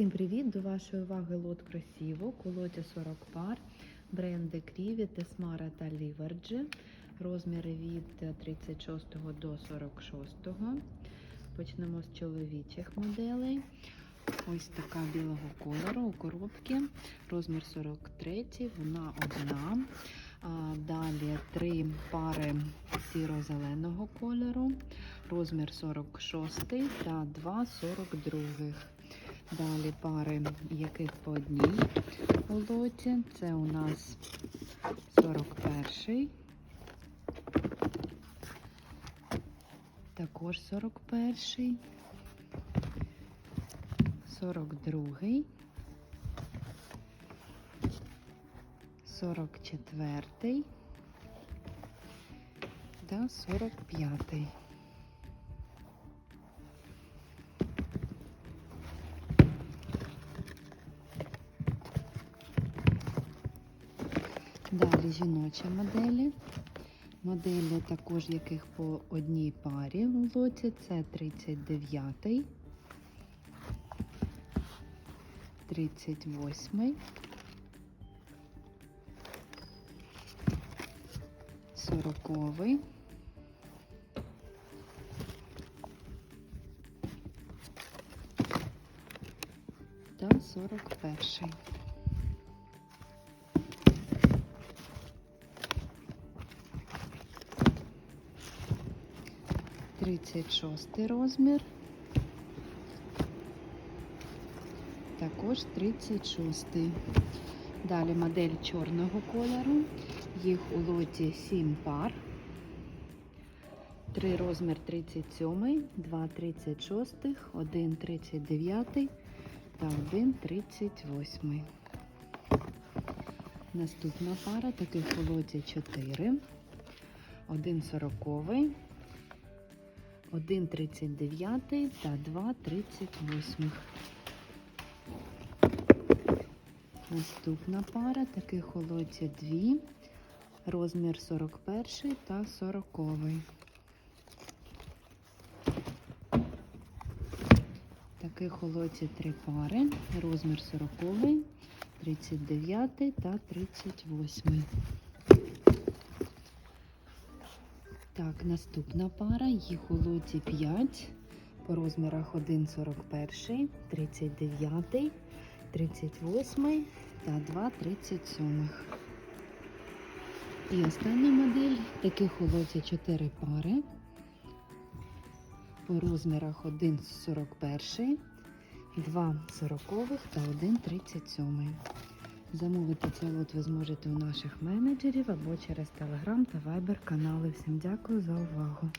Всім привіт! До вашої уваги лот красиво, колоті 40 пар, бренди Кріві, Тесмара та Ліверджі, розміри від 36 до 46. Почнемо з чоловічих моделей. Ось така білого кольору у коробці, розмір 43, вона одна. Далі три пари сіро-зеленого кольору, розмір 46 та два 42. Далі пари, яких по одній у лоті. Це у нас 41. Також 41. 42. 44 та 45. Далі жіночі моделі. Моделі також яких по одній парі в лоті. Це 39, 38, 40, та 41. Тридцять шостий розмір. Також 36. Далі модель чорного кольору. Їх у лоті 7 пар. 3 розмір 37, 2 36, 1 39 та 1 38. Наступна пара таких у лоті 4. 1 40, 1 39 та 2 38. Наступна пара таких лоті 2, розмір 41 та 40. Таких лоті 3 пари, розмір 40, 39 та 38. Так, наступна пара, їх у лоті 5, по розмірах 1 41, 39, 38 та 2 37. І остання модель, таких у лоті 4 пари, по розмірах 1 41, 2 40 та 1 37. Замовити цей лот ви зможете у наших менеджерів або через Telegram та Viber канали. Всім дякую за увагу.